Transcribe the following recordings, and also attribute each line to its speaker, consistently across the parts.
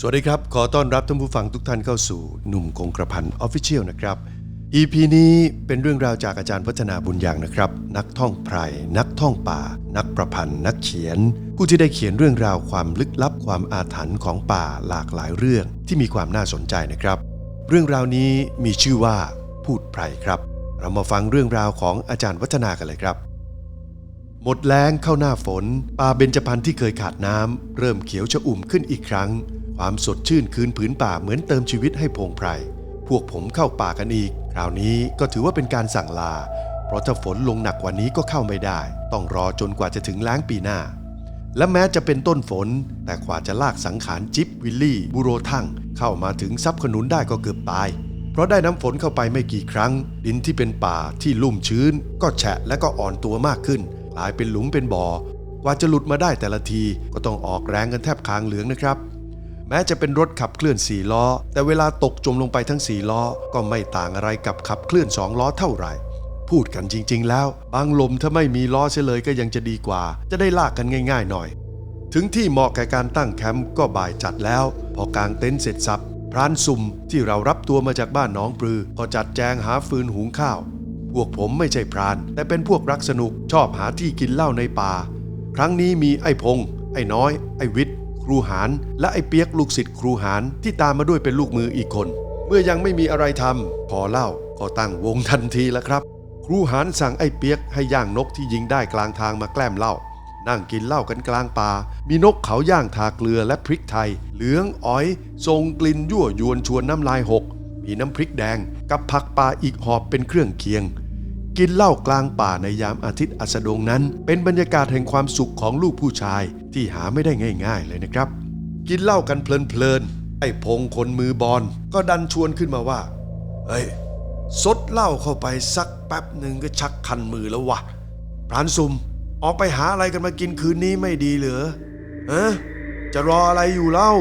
Speaker 1: สวัสดีครับ ขอต้อนรับท่านผู้ฟังทุกท่านเข้าสู่หนุ่มคงกระพันออฟฟิเชียลนะครับ EP นี้เป็นเรื่องราวจากอาจารย์พัฒนาบุญยังนะครับ นักท่องไพรนักท่องป่า นักประพันธ์ นักเขียน ผู้ที่ได้เขียนเรื่องราวความลึกลับความอาถรรพ์ของป่าหลากหลายเรื่องที่มีความน่าสนใจนะครับ เรื่องราวนี้มีชื่อว่าพูดไพรครับ เรามาฟังเรื่องราวของอาจารย์วัฒนากันเลยครับหมดแล้งเข้าหน้าฝน ป่าเบญจพรรณที่เคยขาดน้ำเริ่มเขียวชอุ่มขึ้นอีกครั้ง ความสดชื่นคืนผืนป่าเหมือนเติมชีวิตให้พงไพร พวกผมเข้าป่ากันอีก คราวนี้ก็ถือว่าเป็นการสั่งลา เพราะถ้าฝนลงหนักกว่านี้ก็เข้าไม่ได้ ต้องรอจนกว่าจะถึงล้างปีหน้า และแม้จะเป็นต้นฝน แต่กว่าจะลากสังขารจิ๊บวิลลี่ บูโรทั่งเข้ามาถึงซับขนุนได้ก็เกือบตาย เพราะได้น้ำฝนเข้าไปไม่กี่ครั้ง ดินที่เป็นป่าที่ลุ่มชื้น ก็แฉะและก็อ่อนตัวมากขึ้นกลายเป็นหลุมเป็นบ่อกว่าจะหลุดมาได้แต่ละทีก็ต้องออกแรงกันแทบคางเหลืองนะครับ แม้จะเป็นรถขับเคลื่อน4ล้อ แต่เวลาตกจมลงไปทั้ง4ล้อ ก็ไม่ต่างอะไรกับขับเคลื่อน2ล้อเท่าไหร่ พูดกันจริง ๆ แล้ว บางลมถ้าไม่มีล้อเสียเลยก็ยังจะดีกว่า จะได้ลากกันง่าย ๆ หน่อย ถึงที่เหมาะแก่การตั้งแคมป์ก็บ่ายจัดแล้ว พอกางเต็นท์เสร็จสับพรานซุ่มที่เรารับตัวมาจากบ้านน้องปลือ ก็จัดแจงหาฟืนหุงข้าว พวกผมไม่ใช่พราน แต่เป็นพวกรักสนุกชอบหาที่กินเหล้าในป่า ครั้งนี้มีไอ้พง ไอ้น้อย ไอ้วิทย์ ครูหานและไอ้เปียกลูกศิษย์ครูหานที่ตามมาด้วยเป็นลูกมืออีกคน เมื่อยังไม่มีอะไรทำพอเล้าก็ตั้งวงทันทีแล้วครับ ครูหานสั่งไอ้เปียกให้ย่างนกที่ยิงได้กลางทางมาแกล้มเหล้านั่งกินเหล้ากันกลางป่า มีนกเขาย่างทาเกลือและพริกไทย เหลืองอ้อยทรงกลิ่นยั่วยวนชวนน้ำลายหก มีน้ำพริกแดงกับผักป่าอีกหอบเป็นเครื่องเคียง กินเหล้ากลางป่าในยามอาทิตย์อัสดงนั้น เป็นบรรยากาศแห่งความสุขของลูกผู้ชายที่หาไม่ได้ง่าย ๆ เลยนะครับ กินเหล้ากันเพลินๆไอ้พงคนมือบอลก็ดันชวนขึ้นมาว่าเฮ้ยซดเหล้าเข้าไปสักแป๊บหนึ่งก็ชักคันมือแล้ววะพรานซุมออกไปหาอะไรกันมากินคืนนี้ไม่ดีเหรอฮะจะรออะไรอยู่เล่า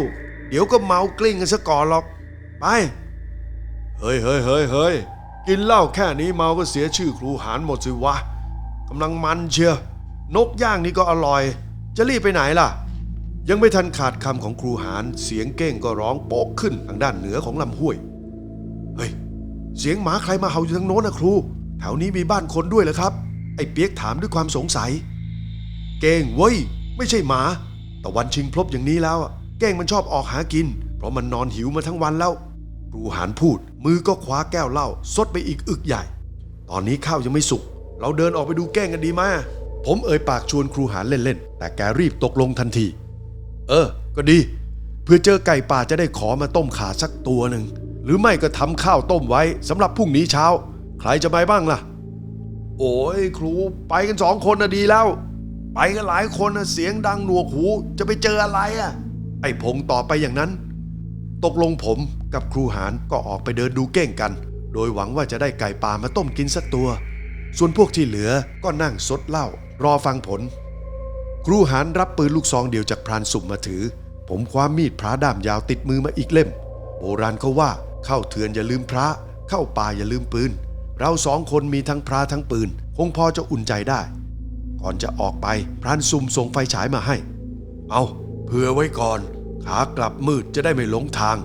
Speaker 1: เดี๋ยวก็เมากลิ้งกันซะก่อนหรอก ไป เฮ้ยเฮ้ยเฮ้ยเฮ้ย กินเหล้าแค่นี้เมาก็เสียชื่อครูหานหมดสิวะกำลังมันเชียวนกย่างนี่ก็อร่อย จะรีบไปไหนล่ะ ยังไม่ทันขาดคำของครูหานเสียงเก้งก็ร้องโป๊กขึ้นทางด้านเหนือของลำห้วย เฮ้ย เสียงหมาใครมาเห่าอยู่ทางโน้นนะครู แถวนี้มีบ้านคนด้วยเหรอครับ ไอ้เปียกถามด้วยความสงสัย เก้งเว้ย ไม่ใช่หมา แต่วันชิงพลบอย่างนี้แล้วอะเก้งมันชอบออกหากิน เพราะมันนอนหิวมาทั้งวันแล้ว ครูหานพูด มือก็คว้าแก้วเหล้าซดไปอีกอึกใหญ่ ตอนนี้ข้าวยังไม่สุก เราเดินออกไปดูแก้งกันดีไหมผมเอ่ยปากชวนครูหาเล่นๆ แต่แกรีบตกลงทันที เออ ก็ดี เพื่อเจอไก่ป่าจะได้ขอมาต้มขาสักตัวหนึ่ง หรือไม่ก็ทำข้าวต้มไว้สำหรับพรุ่งนี้เช้า ใครจะไปบ้างล่ะ โอ้ยครูไปกันสองคนนะดีแล้ว ไปกันหลายคนนะเสียงดังหนวกหูจะไปเจออะไรอะ ไอ้พงตอบไปอย่างนั้น ตกลงผมกับครูหานก็ออกไปเดินดูเก้งกัน โดยหวังว่าจะได้ไก่ป่ามาต้มกินสักตัว ส่วนพวกที่เหลือก็นั่งซดเหล้ารอฟังผล ครูหานรับปืนลูกซองเดียวจากพรานสุ่มมาถือ ผมคว้ามีดพระด้ามยาวติดมือมาอีกเล่ม โบราณเขาว่าเข้าเถื่อนอย่าลืมพระ เข้าป่าอย่าลืมปืน เราสองคนมีทั้งพระทั้งปืน คงพอจะอุ่นใจได้ ก่อนจะออกไปพรานสุ่มส่งไฟฉายมาให้ เอาเผื่อไว้ก่อน ขากลับมืดจะได้ไม่หลงทาง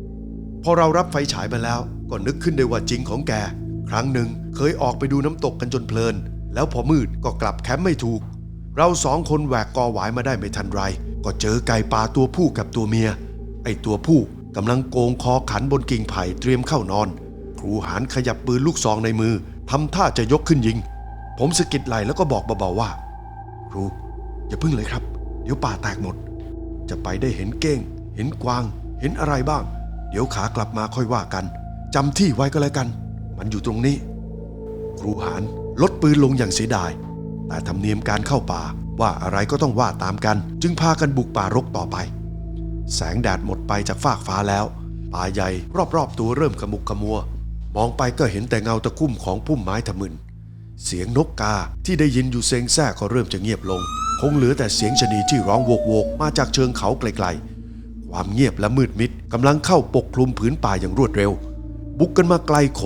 Speaker 1: พอเรารับไฟฉายมาแล้ว ก็นึกขึ้นได้ว่าจริงของแก ครั้งหนึ่งเคยออกไปดูน้ำตกกันจนเพลิน แล้วพอมืดก็กลับแคมป์ไม่ถูก เราสองคนแหวกกอหวายมาได้ไม่ทันไร ก็เจอไก่ป่าตัวผู้กับตัวเมีย ไอตัวผู้กำลังโกงคอขันบนกิ่งไผ่เตรียมเข้านอน ครูหานขยับปืนลูกซองในมือทำท่าจะยกขึ้นยิง ผมสะกิดไหลแล้วก็บอกเบาๆว่า ครู อย่าพึ่งเลยครับ เดี๋ยวป่าแตกหมด จะไปได้เห็นเก้ง เห็นกวาง เห็นอะไรบ้าง เดี๋ยวขากลับมาค่อยว่ากันจำที่ไว้ก็แล้วกัน มันอยู่ตรงนี้ ครูหานลดปืนลงอย่างเสียดาย แต่ธรรมเนียมการเข้าป่าว่าอะไรก็ต้องว่าตามกัน จึงพากันบุกป่ารกต่อไป แสงแดดหมดไปจากฟากฟ้าแล้ว ป่าใหญ่รอบๆตัวเริ่มขมุกขมัว มองไปก็เห็นแต่เงาตะคุ่มของพุ่มไม้ทะมึน เสียงนกกาที่ได้ยินอยู่เซงแซ่ก็เริ่มจะเงียบลง คงเหลือแต่เสียงชนีที่ร้องโวกโวกๆมาจากเชิงเขาไกลๆ ความเงียบและมืดมิดกำลังเข้าปกคลุมผืนป่าอย่างรวดเร็ว บุกกันมาไกลโข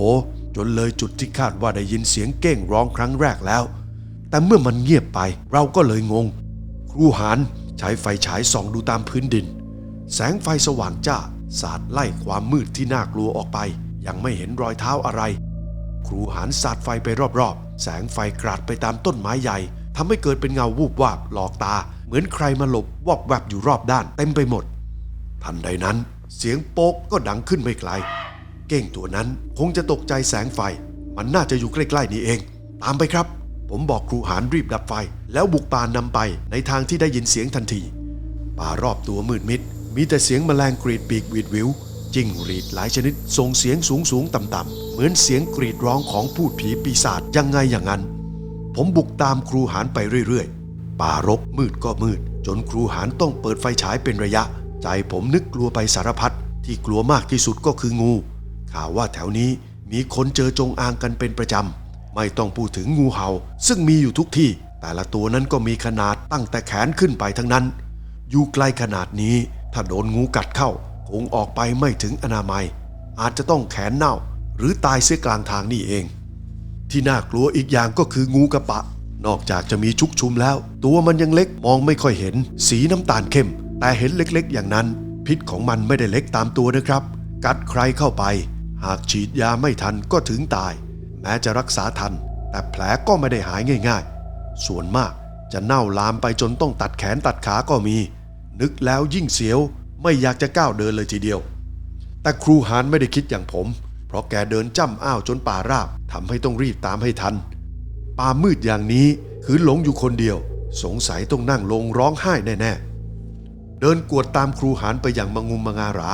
Speaker 1: จนเลยจุดที่คาดว่าได้ยินเสียงเก้งร้องครั้งแรกแล้ว แต่เมื่อมันเงียบไปเราก็เลยงง ครูหานใช้ไฟฉายส่องดูตามพื้นดิน แสงไฟสว่างจ้าสาดไล่ความมืดที่น่ากลัวออกไป ยังไม่เห็นรอยเท้าอะไร ครูหานสาดไฟไปรอบๆ แสงไฟกราดไปตามต้นไม้ใหญ่ทำให้เกิดเป็นเงาวูบวาบหลอกตา เหมือนใครมาหลบวอบแวบอยู่รอบด้านเต็มไปหมด ทันใดนั้นเสียงโป๊กก็ดังขึ้นไม่ไกล เก้งตัวนั้นคงจะตกใจแสงไฟ มันน่าจะอยู่ใกล้ๆนี่เอง ตามไปครับ ผมบอกครูหานรีบดับไฟ แล้วบุกป่านำไปในทางที่ได้ยินเสียงทันที ป่ารอบตัวมืดมิด มีแต่เสียงแมลงกรีดปีกหวีดวิวจิ้งหรีดหลายชนิดส่งเสียงสูงสูงต่ำต่ำเหมือนเสียงกรีดร้องของพูดผีปีศาจยังไงอย่างนั้น ผมบุกตามครูหานไปเรื่อยๆ ป่ารกมืดก็มืด จนครูหานต้องเปิดไฟฉายเป็นระยะ ใจผมนึกกลัวไปสารพัดที่กลัวมากที่สุดก็คืองู ข่าวว่าแถวนี้มีคนเจอจงอางกันเป็นประจำ ไม่ต้องพูดถึงงูเห่า ซึ่งมีอยู่ทุกที่ แต่ละตัวนั้นก็มีขนาดตั้งแต่แขนขึ้นไปทั้งนั้น อยู่ไกลขนาดนี้ ถ้าโดนงูกัดเข้า คงออกไปไม่ถึงอนามัย อาจจะต้องแขนเน่า หรือตายเสียกลางทางนี่เอง ที่น่ากลัวอีกอย่างก็คืองูกระปะ นอกจากจะมีชุกชุมแล้ว ตัวมันยังเล็กมองไม่ค่อยเห็น สีน้ำตาลเข้ม แต่เห็นเล็กๆ อย่างนั้น พิษของมันไม่ได้เล็กตามตัวนะครับ กัดใครเข้าไป หากฉีดยาไม่ทันก็ถึงตาย แม้จะรักษาทัน แต่แผลก็ไม่ได้หายง่าย ๆ ส่วนมากจะเน่าลามไปจนต้องตัดแขนตัดขาก็มี นึกแล้วยิ่งเสียวไม่อยากจะก้าวเดินเลยทีเดียว แต่ครูหานไม่ได้คิดอย่างผม เพราะแกเดินจ้ำอ้าวจนป่าราบทำให้ต้องรีบตามให้ทัน ป่ามืดอย่างนี้คือหลงอยู่คนเดียว สงสัยต้องนั่งลงร้องไห้แน่ๆ เดินกวดตามครูหานไปอย่างมางุมมางารา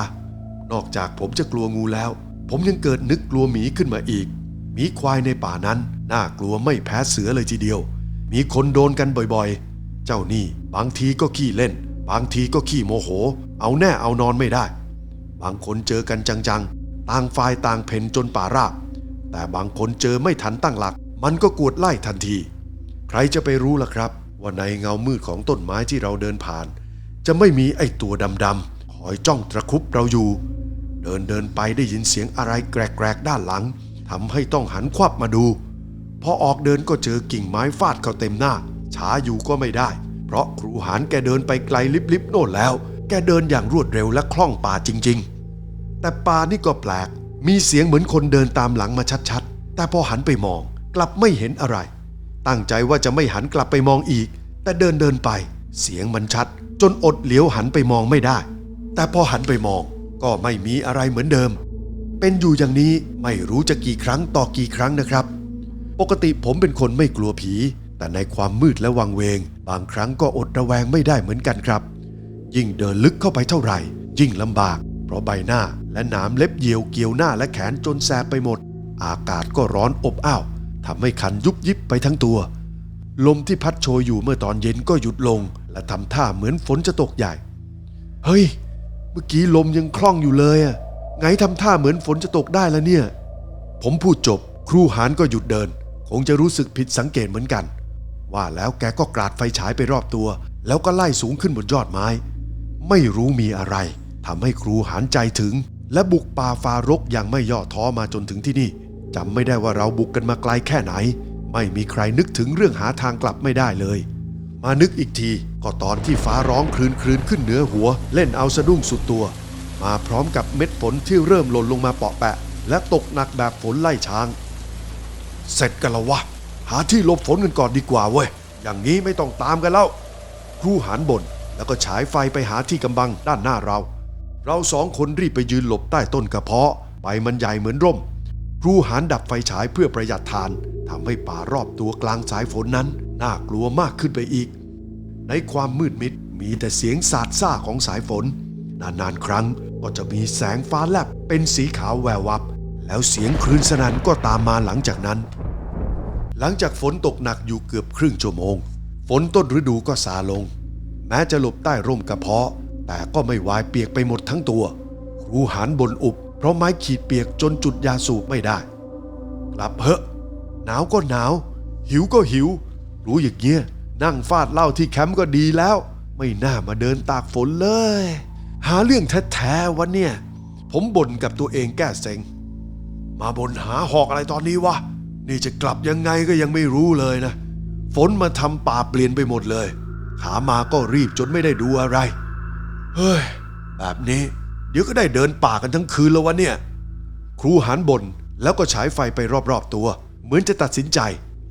Speaker 1: นอกจากผมจะกลัวงูแล้ว ผมยังเกิดนึกกลัวหมีขึ้นมาอีก หมีควายในป่านั้นน่ากลัวไม่แพ้เสือเลยทีเดียว มีคนโดนกันบ่อยๆ เจ้านี่บางทีก็ขี้เล่น บางทีก็ขี้โมโห เอาแน่เอานอนไม่ได้ บางคนเจอกันจังๆ ต่างฝ่ายต่างเพ่นจนป่าราบ แต่บางคนเจอไม่ทันตั้งหลัก มันก็กวดไล่ทันที ใครจะไปรู้ล่ะครับ ว่าในเงามืดของต้นไม้ที่เราเดินผ่าน จะไม่มีไอ้ตัวดำๆคอยจ้องตะคุบเราอยู่ เดินเดินไปได้ยินเสียงอะไรแกรกๆด้านหลังทำให้ต้องหันควับมาดู พอออกเดินก็เจอกิ่งไม้ฟาดเข้าเต็มหน้า ช้าอยู่ก็ไม่ได้ เพราะครูหานแกเดินไปไกลลิบๆโน่นแล้ว แกเดินอย่างรวดเร็วและคล่องป่าจริง ๆ แต่ป่านี่ก็แปลก มีเสียงเหมือนคนเดินตามหลังมาชัดๆ แต่พอหันไปมองกลับไม่เห็นอะไร ตั้งใจว่าจะไม่หันกลับไปมองอีก แต่เดินเดินไป เสียงมันชัด จนอดเหลียวหันไปมองไม่ได้ แต่พอหันไปมองก็ไม่มีอะไรเหมือนเดิม เป็นอยู่อย่างนี้ไม่รู้จะกี่ครั้งต่อกี่ครั้งนะครับ ปกติผมเป็นคนไม่กลัวผี แต่ในความมืดและวังเวง บางครั้งก็อดระแวงไม่ได้เหมือนกันครับ ยิ่งเดินลึกเข้าไปเท่าไหร่ ยิ่งลำบาก เพราะใบหน้าและหนามเล็บเหยี่ยวเกี่ยวหน้าและแขนจนแสบไปหมด อากาศก็ร้อนอบอ้าวทำให้คันยุบยิบไปทั้งตัว ลมที่พัดโชยอยู่เมื่อตอนเย็นก็หยุดลง และทำท่าเหมือนฝนจะตกใหญ่ เฮ้ย เมื่อกี้ลมยังคล่องอยู่เลยอะไงทำท่าเหมือนฝนจะตกได้แล้วเนี่ย ผมพูดจบ ครูหานก็หยุดเดิน คงจะรู้สึกผิดสังเกตเหมือนกัน ว่าแล้วแกก็กราดไฟฉายไปรอบตัว แล้วก็ไล่สูงขึ้นบนยอดไม้ ไม่รู้มีอะไรทำให้ครูหานใจถึง และบุกป่าฟารกอย่างไม่ย่อท้อมาจนถึงที่นี่จำไม่ได้ว่าเราบุกกันมาไกลแค่ไหน ไม่มีใครนึกถึงเรื่องหาทางกลับไม่ได้เลย มานึกอีกทีก็ตอนที่ฟ้าร้องคลืนคลืนขึ้นเหนือหัว เล่นเอาสะดุ้งสุดตัว มาพร้อมกับเม็ดฝนที่เริ่มหล่นลงมาเปาะแปะ และตกหนักแบบฝนไล่ช้าง เสร็จกันแล้ววะ หาที่หลบฝนกันก่อนดีกว่าเว้ย อย่างนี้ไม่ต้องตามกันแล้ว ครูหันบนแล้วก็ฉายไฟไปหาที่กำบังด้านหน้าเรา เราสองคนรีบไปยืนหลบใต้ต้นกระเพาะใบมันใหญ่เหมือนร่ม ครูหันดับไฟฉายเพื่อประหยัดทานทำให้ป่ารอบตัวกลางสายฝนนั้น น่ากลัวมากขึ้นไปอีก ในความมืดมิดมีแต่เสียงสาดซ่าของสายฝน นานๆครั้งก็จะมีแสงฟ้าแลบเป็นสีขาวแวววับ แล้วเสียงคลื่นสนั่นก็ตามมาหลังจากนั้น หลังจากฝนตกหนักอยู่เกือบครึ่งชั่วโมง ฝนต้นฤดูก็ซาลง แม้จะหลบใต้ร่มกระเพาะ แต่ก็ไม่วายเปียกไปหมดทั้งตัว ครูหันบนอุบ เพราะไม้ขีดเปียกจนจุดยาสูบไม่ได้ กลับเหอะหนาวก็หนาว หิวก็หิว รู้อย่างเงี้ยนั่งฟาดเหล้าที่แคมป์ก็ดีแล้ว ไม่น่ามาเดินตากฝนเลย หาเรื่องแท้ๆวันเนี่ย ผมบ่นกับตัวเองแก้เซ็ง มาบนหาหอกอะไรตอนนี้วะ นี่จะกลับยังไงก็ยังไม่รู้เลยนะ ฝนมาทำป่าเปลี่ยนไปหมดเลย ขามาก็รีบจนไม่ได้ดูอะไร เฮ้ย แบบนี้ เดี๋ยวก็ได้เดินป่ากันทั้งคืนแล้ววะเนี่ย ครูหันบ่นแล้วก็ฉายไฟไปรอบๆตัว เหมือนจะตัดสินใจ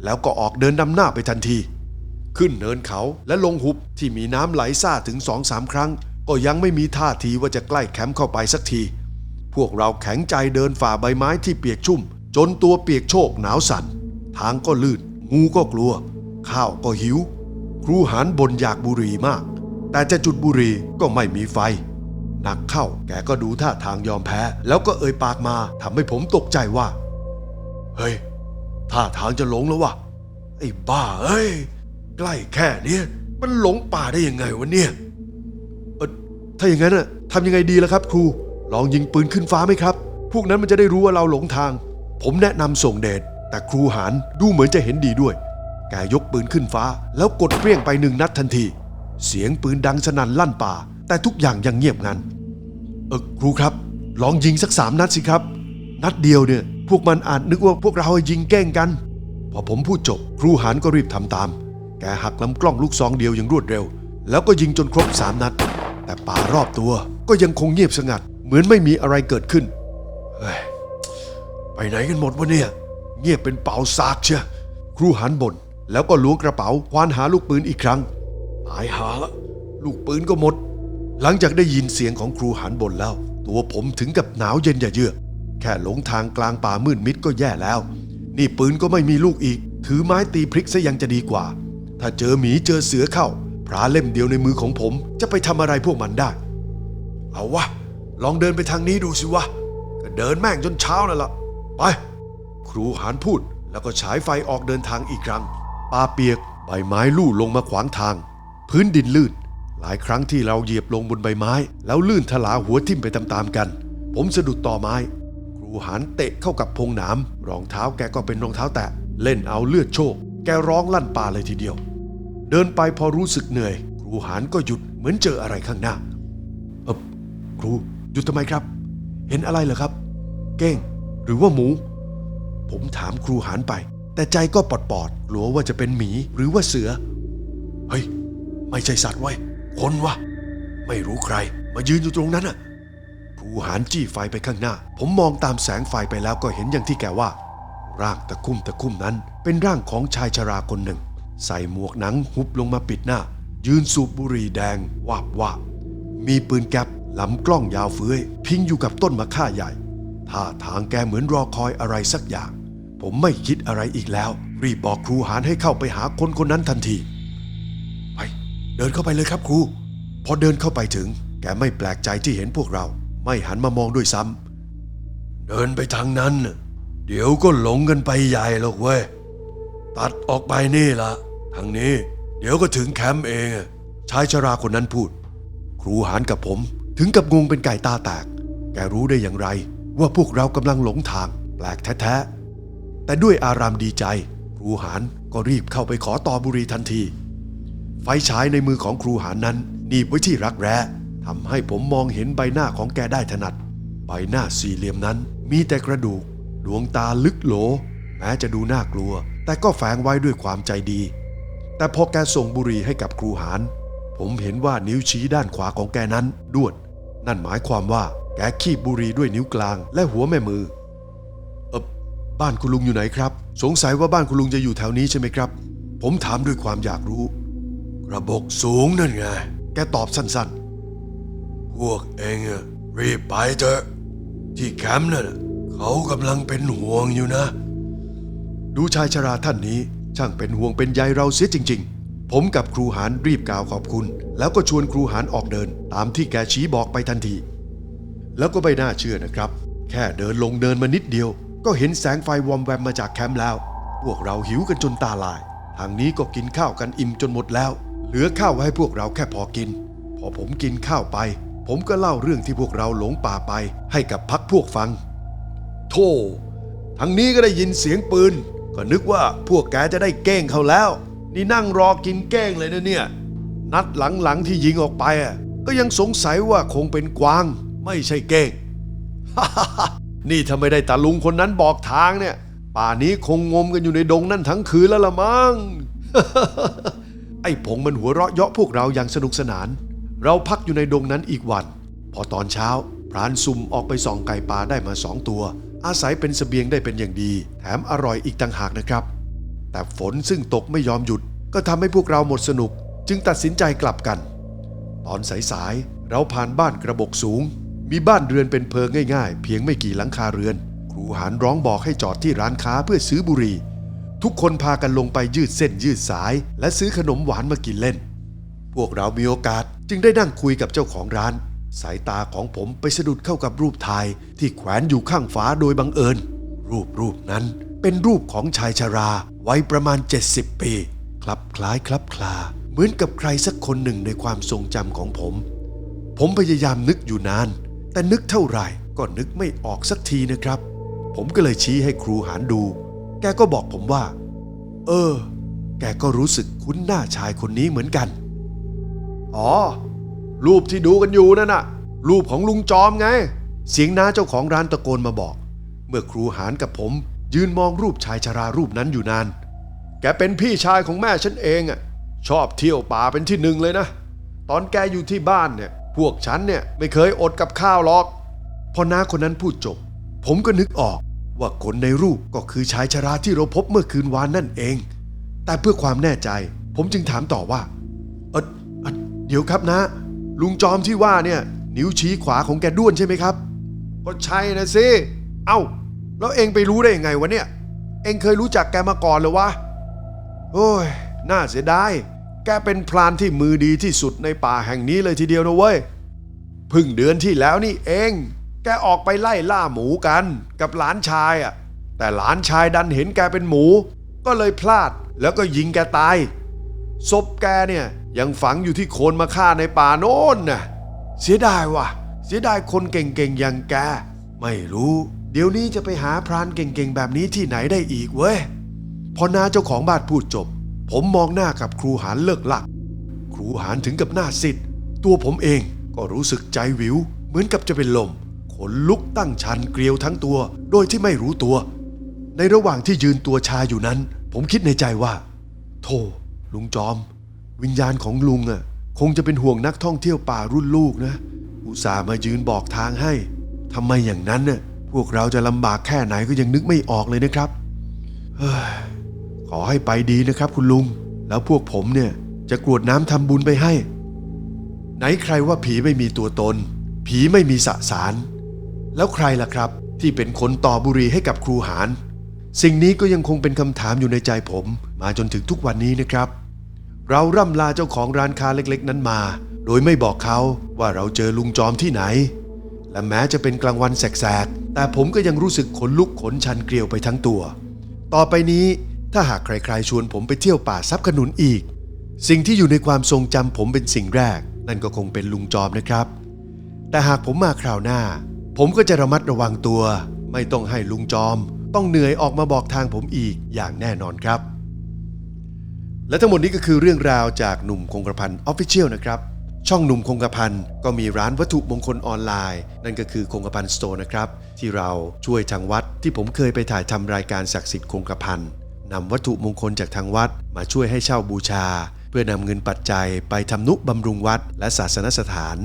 Speaker 1: แล้วก็ออกเดินนำหน้าไปทันที ขึ้นเนินเขาและลงหุบที่มีน้ำไหลซ่าถึงสองสามครั้ง ก็ยังไม่มีท่าทีว่าจะใกล้แคมป์เข้าไปสักที พวกเราแข็งใจเดินฝ่าใบไม้ที่เปียกชุ่ม จนตัวเปียกโชกหนาวสั่น ทางก็ลื่น งูก็กลัว ข้าวก็หิว ครูหานบนอยากบุหรี่มาก แต่จะจุดบุหรี่ก็ไม่มีไฟหนักเข้าแกก็ดูท่าทางยอมแพ้ แล้วก็เอ่ยปากมาทำให้ผมตกใจว่า เฮ้ย ท่าทางจะหลงแล้ววะไอ้บ้าเอ้ย ใกล้แค่นี้มันหลงป่าได้ยังไงวะเนี่ยเออถ้าอย่างนั้นน่ะทำยังไงดีล่ะครับ ครู ลองยิงปืนขึ้นฟ้าไหมครับ พวกนั้นมันจะได้รู้ว่าเราหลงทาง ผมแนะนำส่งเดชแต่ครูหานดูเหมือนจะเห็นดีด้วย แกยกปืนขึ้นฟ้า แล้วกดเปรี้ยงไปหนึ่งนัดทันที เสียงปืนดังสนั่นลั่นป่า แต่ทุกอย่างยังเงียบงัน เออครูครับ ลองยิงสักสามนัดสิครับ นัดเดียวเนี่ย พวกมันอาจนึกว่าพวกเรายิงแกล้งกัน พอผมพูดจบ ครูหานก็รีบทำตาม แกหักลำกล้องลูกซองเดียวอย่างรวดเร็ว แล้วก็ยิงจนครบสามนัด แต่ป่ารอบตัวก็ยังคงเงียบสงัด เหมือนไม่มีอะไรเกิดขึ้นเฮ้ยไปไหนกันหมดวะเนี่ย เงียบเป็นเป่าซากเชียครูหันบนแล้วก็ล้วงกระเป๋าควานหาลูกปืนอีกครั้งตายหาละลูกปืนก็หมด หลังจากได้ยินเสียงของครูหันบนแล้ว ตัวผมถึงกับหนาวเย็นอย่าเยือก แค่หลงทางกลางป่ามืดมิดก็แย่แล้ว นี่ปืนก็ไม่มีลูกอีก ถือไม้ตีพริกซะยังจะดีกว่า ถ้าเจอหมีเจอเสือเข้า พระเล่มเดียวในมือของผมจะไปทำอะไรพวกมันได้ เอาวะ ลองเดินไปทางนี้ดูสิวะ ก็เดินแม่งจนเช้าแล้วล่ะไป ครูหานพูดแล้วก็ฉายไฟออกเดินทางอีกครั้ง ป่าเปียก ใบไม้ลู่ลงมาขวางทาง พื้นดินลื่น หลายครั้งที่เราเหยียบลงบนใบไม้ แล้วลื่นถลาหัวทิ่มไปตามๆกัน ผมสะดุดต่อไม้ รูหานเตะเข้ากับพงหนามรองเท้าแกก็เป็นรองเท้าแตะ เล่นเอาเลือดโชก แกร้องลั่นป่าเลยทีเดียว เดินไปพอรู้สึกเหนื่อย ครูหานก็หยุดเหมือนเจออะไรข้างหน้า เออครูหยุดทำไมครับ เห็นอะไรเหรอครับ เก้ง หรือว่าหมู ผมถามครูหานไป แต่ใจก็ปอดปอดกลัวว่าจะเป็นหมีหรือว่าเสือ เฮ้ย ไม่ใช่สัตว์ไว้ คนวะไม่รู้ใคร มายืนอยู่ตรงนั้นน่ะ ครูหานจี้ไฟไปข้างหน้า ผมมองตามแสงไฟไปแล้วก็เห็นอย่างที่แกว่า ร่างตะคุ่มตะคุ่มนั้น เป็นร่างของชายชราคนหนึ่ง ใส่หมวกหนังหุบลงมาปิดหน้า ยืนสูบบุหรี่แดงวาบวาบมีปืนแก๊ปลำกล้องยาวเฟื้อย พิงอยู่กับต้นมะข่าใหญ่ท่าทางแกเหมือนรอคอยอะไรสักอย่าง ผมไม่คิดอะไรอีกแล้ว รีบบอกครูหานให้เข้าไปหาคนคนนั้นทันทีไปเดินเข้าไปเลยครับครูพอเดินเข้าไปถึง แกไม่แปลกใจที่เห็นพวกเรา ไม่หันมามองด้วยซ้ำเดินไปทางนั้น เดี๋ยวก็หลงกันไปใหญ่หรอกเว้ย ตัดออกไปนี่ละทางนี้ เดี๋ยวก็ถึงแคมป์เองอะชายชราคนนั้นพูด ครูหานกับผมถึงกับงงเป็นไก่ตาแตก แกรู้ได้อย่างไร ว่าพวกเรากำลังหลงทาง แปลกแท้ๆ แต่ด้วยอารามดีใจ ครูหานก็รีบเข้าไปขอต่อบุรีทันที ไฟฉายในมือของครูหานนั้นหนีบไว้ที่รักแร้ ทำให้ผมมองเห็นใบหน้าของแกได้ถนัด ใบหน้าสี่เหลี่ยมนั้นมีแต่กระดูก ดวงตาลึกโหล แม้จะดูน่ากลัว แต่ก็แฝงไว้ด้วยความใจดี แต่พอแกส่งบุหรี่ให้กับครูหานผมเห็นว่านิ้วชี้ด้านขวาของแกนั้นด้วน นั่นหมายความว่าแกคีบบุหรี่ด้วยนิ้วกลางและหัวแม่มือ เออบ้านคุณลุงอยู่ไหนครับ สงสัยว่าบ้านคุณลุงจะอยู่แถวนี้ใช่ไหมครับ ผมถามด้วยความอยากรู้ กระบอกสูงนั่นไง แกตอบสั้นๆ พวกเองอะรีบไปเถอะ ที่แคมป์น่ะเขากำลังเป็นห่วงอยู่นะ ดูชายชราท่านนี้ช่างเป็นห่วงเป็นใยเราเสียจริง ๆ ผมกับครูหานรีบกล่าวขอบคุณ แล้วก็ชวนครูหานออกเดิน ตามที่แกชี้บอกไปทันที แล้วก็ไม่น่าเชื่อนะครับ แค่เดินลงเดินมานิดเดียว ก็เห็นแสงไฟวอมแวมมาจากแคมป์แล้ว พวกเราหิวกันจนตาลาย ทางนี้ก็กินข้าวกันอิ่มจนหมดแล้ว เหลือข้าวไว้ให้พวกเราแค่พอกิน พอผมกินข้าวไป ผมก็เล่าเรื่องที่พวกเราหลงป่าไปให้กับพักพวกฟัง โธ่ทางนี้ก็ได้ยินเสียงปืน ก็นึกว่าพวกแกจะได้เก้งเขาแล้ว นี่นั่งรอกินเก้งเลยนะเนี่ย นัดหลังๆที่ยิงออกไปอะก็ยังสงสัยว่าคงเป็นกวาง ไม่ใช่เก้ง นี่ถ้าไม่ได้ตาลุงคนนั้นบอกทางเนี่ย ป่านี้คงงมกันอยู่ในดงนั่นทั้งคืนแล้วละมั้ง ไอ้ผงมันหัวเราะเยาะพวกเราอย่างสนุกสนาน เราพักอยู่ในดงนั้นอีกวัน พอตอนเช้า พรานซุ่มออกไปส่องไก่ป่าได้มาสองตัว อาศัยเป็นเสบียงได้เป็นอย่างดี แถมอร่อยอีกต่างหากนะครับ แต่ฝนซึ่งตกไม่ยอมหยุด ก็ทำให้พวกเราหมดสนุก จึงตัดสินใจกลับกัน ตอนสายๆเราผ่านบ้านกระบกสูง มีบ้านเรือนเป็นเพลิงง่ายๆ เพียงไม่กี่หลังคาเรือน ครูหานร้องบอกให้จอดที่ร้านค้าเพื่อซื้อบุหรี่ทุกคนพากันลงไปยืดเส้นยืดสาย และซื้อขนมหวานมากินเล่น พวกเรามีโอกาส จึงได้นั่งคุยกับเจ้าของร้าน สายตาของผมไปสะดุดเข้ากับรูปถ่ายที่แขวนอยู่ข้างฝาโดยบังเอิญ รูปรูปนั้นเป็นรูปของชายชราวัยประมาณ 70 ปี คลับคล้ายคลับคลา เหมือนกับใครสักคนหนึ่งในความทรงจำของผม ผมพยายามนึกอยู่นาน แต่นึกเท่าไหร่ก็นึกไม่ออกสักทีนะครับ ผมก็เลยชี้ให้ครูหารดู แกก็บอกผมว่า เออ แกก็รู้สึกคุ้นหน้าชายคนนี้เหมือนกัน อ๋อ รูปที่ดูกันอยู่นั่นน่ะ รูปของลุงจอมไง เสียงน้าเจ้าของร้านตะโกนมาบอก เมื่อครูหารกับผม ยืนมองรูปชายชรารูปนั้นอยู่นาน แกเป็นพี่ชายของแม่ฉันเองอะ ชอบเที่ยวป่าเป็นที่หนึ่งเลยนะ ตอนแกอยู่ที่บ้านเนี่ย พวกฉันเนี่ยไม่เคยอดกับข้าวหรอก พอน้าคนนั้นพูดจบ ผมก็นึกออกว่าคนในรูปก็คือชายชราที่เราพบเมื่อคืนวานนั่นเอง แต่เพื่อความแน่ใจ ผมจึงถามต่อว่า เออ เดี๋ยวครับนะ ลุงจอมที่ว่าเนี่ยนิ้วชี้ขวาของแกด้วนใช่ไหมครับ ก็ใช่นะสิ เอ้า แล้วเองไปรู้ได้ยังไงวะเนี่ย เองเคยรู้จักแกมาก่อนเหรอวะ โอ้ย น่าเสียดาย แกเป็นพรานที่มือดีที่สุดในป่าแห่งนี้เลยทีเดียวนะเว้ย พึ่งเดือนที่แล้วนี่เอง แกออกไปไล่ล่าหมูกัน กับหลานชายอะ แต่หลานชายดันเห็นแกเป็นหมู ก็เลยพลาดแล้วก็ยิงแกตาย ศพแกเนี่ย ยังฝังอยู่ที่โคนมะค่าในป่าโน้นน่ะ เสียดายว่ะ เสียดายคนเก่งๆอย่างแก ไม่รู้ เดี๋ยวนี้จะไปหาพรานเก่งๆแบบนี้ที่ไหนได้อีกเว้ย พอน้าเจ้าของบ้านพูดจบ ผมมองหน้ากับครูหานเลิกหลัก ครูหานถึงกับหน้าสิทธิ์ตัวผมเองก็รู้สึกใจวิว เหมือนกับจะเป็นลม ขนลุกตั้งชันเกลียวทั้งตัว โดยที่ไม่รู้ตัว ในระหว่างที่ยืนตัวชาอยู่นั้น ผมคิดในใจว่า โธ่ลุงจอม วิญญาณของลุงอะ คงจะเป็นห่วงนักท่องเที่ยวป่ารุ่นลูกนะ อุตส่าห์มายืนบอกทางให้ทำไมอย่างนั้นน่ะพวกเราจะลำบากแค่ไหนก็ยังนึกไม่ออกเลยนะครับขอให้ไปดีนะครับ คุณลุง แล้วพวกผมเนี่ยจะกรวดน้ำทำบุญไปให้ ไหนใครว่าผีไม่มีตัวตน ผีไม่มีสสาร แล้วใครล่ะครับ ที่เป็นคนต่อบุรีให้กับครูหารสิ่งนี้ก็ยังคงเป็นคำถามอยู่ในใจผม มาจนถึงทุกวันนี้นะครับ เราร่ำลาเจ้าของร้านค้าเล็กๆ นั้นมา โดยไม่บอกเขาว่าเราเจอลุงจอมที่ไหน และแม้จะเป็นกลางวันแสกๆ แต่ผมก็ยังรู้สึกขนลุกขนชันเกลียวไปทั้งตัว ต่อไปนี้ถ้าหากใครๆชวนผมไปเที่ยวป่าซับขนุนอีก สิ่งที่อยู่ในความทรงจำผมเป็นสิ่งแรก นั่นก็คงเป็นลุงจอมนะครับ แต่หากผมมาคราวหน้า ผมก็จะระมัดระวังตัว ไม่ต้องให้ลุงจอม ต้องเหนื่อยออกมาบอกทางผมอีกอย่างแน่นอนครับ และทั้งหมดนี้ก็คือเรื่องราวจากหนุ่มคงกระพันออฟฟิเชียลนะครับ ช่องหนุ่มคงกระพันก็มีร้านวัตถุมงคลออนไลน์ นั่นก็คือคงกระพันสโตร์นะครับ ที่เราช่วยทางวัดที่ผมเคยไปถ่ายทำรายการศักดิ์สิทธิ์คงกระพันนำวัตถุมงคลจากทางวัดมาช่วยให้เช่าบูชา เพื่อนำเงินปัจจัยไปทำนุบำรุงวัด และศาสนสถาน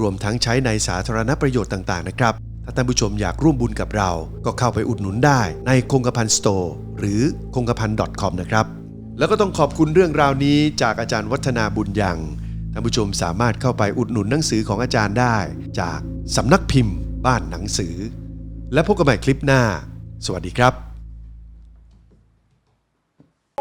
Speaker 1: รวมทั้งใช้ในสาธารณประโยชน์ต่างๆนะครับถ้าท่านผู้ชมอยากร่วมบุญกับเรา ก็เข้าไปอุดหนุนได้ในคงกระพันสโตร์หรือคงกระพัน .com นะครับ แล้วก็ต้องขอบคุณเรื่องราวนี้จากอาจารย์วัฒนาบุญยังท่านผู้ชมสามารถเข้าไปอุดหนุนหนังสือของอาจารย์ได้ จากสำนักพิมพ์ บ้านหนังสือ และพบกันใหม่คลิปหน้า สวัสดีครับ